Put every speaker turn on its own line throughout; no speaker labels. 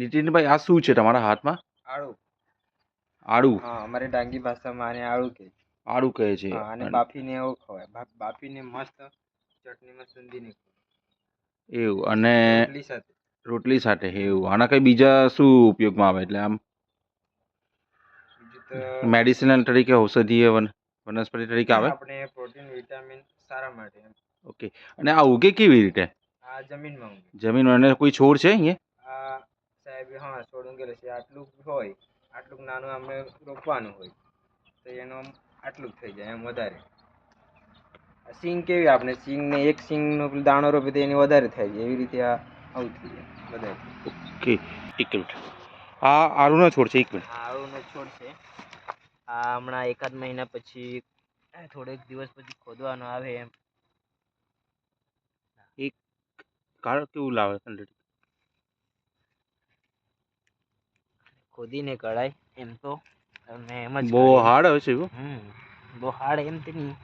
નીતિનભાઈ આ શું છે તમારા હાથમાં?
આળુ.
આડું
હા અમારે ડાંગી ભાષામાં આને આળુ કહે
આડું કહે છે.
અને બાફીને એવો ખવાય. બાફીને મસ્ત ચટણીમાં સુંદીને
એવું અને
રોટલી સાથે.
રોટલી સાથે એવું. આના કઈ બીજા શું ઉપયોગમાં આવે? એટલે આમ મેડિસિનલ તરીકે ઔષધીય વન- વનસ્પતિ તરીકે આવે?
આપણે પ્રોટીન વિટામિન સારા માટે
ઓકે. અને આ ઉગે કેવી રીતે?
આ જમીનમાં ઉગે.
જમીનમાં અને કોઈ છોડ છે અહીંયા?
હા છોડ ઊંઘેલો છે. આટલું હોય આટલું નાનું આપણે રોપવાનું હોય તો એનો આમ આટલું થઈ જાય એમ વધારે. આ સિંગ કેવી આપણે? સિંગ ને એક સિંગ નો દાણો રોપે તો એની વધારે થાય છે. એવી રીતે આ આવું થઈ જાય વધારે
ઓકે એક મિનિટ. આ આરુનો છોડ છે એક મિનિટ.
આ આળુનો છોડ છે. આ હમણાં એકાદ મહિના પછી થોડેક દિવસ પછી ખોદવાનો આવે એમ.
કાળ કેવું લાવે
ખોદીને કઢાય. એમ તો અને એમ જ
બહુ હાર્ડ આવે છે
હમ બહુ હાર્ડ એમ તે નહીં.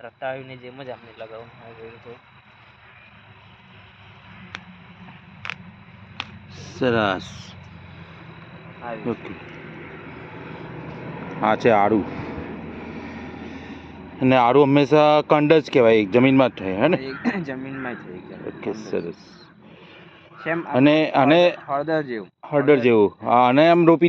રતાળીને જેમ જ આપણે લગાવવાનું હોય એવી તો
સરસ. ઓકે. હા છે આડું. અને આડું હંમેશા કંડ જ કહેવાય. જમીનમાં જ થાય હે ને?
જમીનમાં જ થાય.
ઓકે સરસ. અને અને
હળદર જેવું.
હળદર જેવું. હા અને આમ રોપી